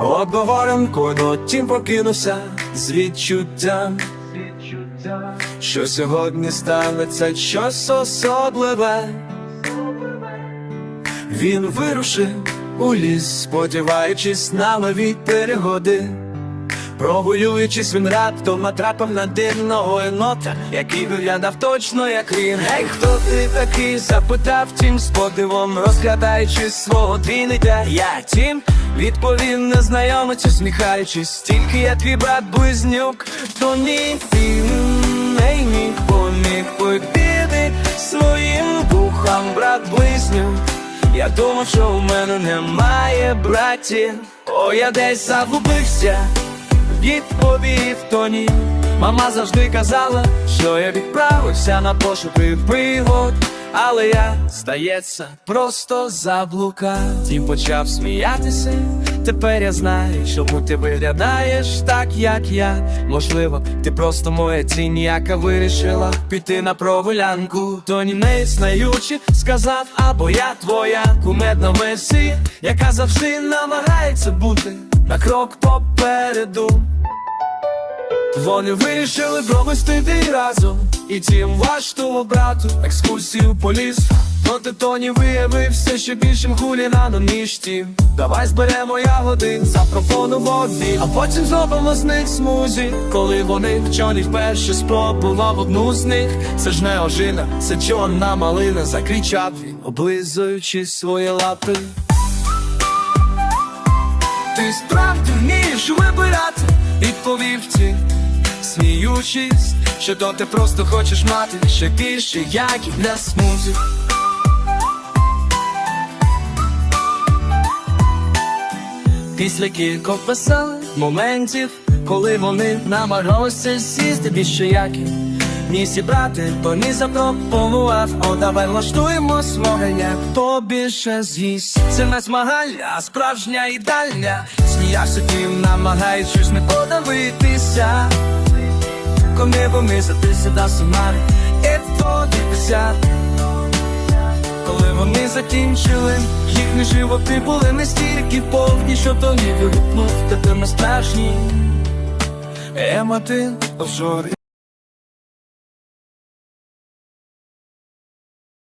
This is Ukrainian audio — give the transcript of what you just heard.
Одного до тім покинувся з відчуттям, що сьогодні станеться щось особливе. Він вирушив у ліс, сподіваючись на нові перегоди. Прогулюючись, він раптом натрапив на дивного енота, який виглядав точно як він. Гей, хто ти такий? запитав тім з подивом, розглядаючи свого двійника. Я тім, відповів незнайомець, усміхаючись, тільки я твій брат близнюк, то ні він не міг поміг повірити своїм духам, брат близнюк. Я думав, що у мене немає братів, о, я десь загубився відповів Тоні. Мама завжди казала, що я відправився на пошуки пригод, але я, здається, просто заблукав. Тім почав сміятися. Тепер я знаю, чому ти виглядаєш так, як я. Можливо, ти просто моя тінь, яка вирішила піти на прогулянку. Тоні не знаючи, сказав, або я твоя кумедна месія, яка завжди намагається бути на крок попереду. Вони вирішили провести дві разом І тім вашого брату екскурсію по лісу Проти Тоні виявився ще більшим хуліганом, ніж тім Давай зберемо ягоди, запропонував він. А потім зробимо з них смузі. Коли вони вчені вперше спробував одну з них. Це ж не ожина, це чорна малина Закричав облизуючи свої лапи. Ти справді вмієш вибирати, відповів ті, сміючись, що то ти просто хочеш мати ще більше, як і для смузі. Після кількох веселих моментів, коли вони намагалися сісти більше які ні зібрати, то ні запропонував, о, давай влаштуємо смогання, хто більше з'їсть. Це не змагання, а справжня їдальня. Сміявся тим, намагаючись не подавитися. ми за затися до сумари, і тоді дивися. Коли вони закінчили, їхні животи були настільки повні, що то не вигукнув, тепер ми страшні. Ематин, офшори.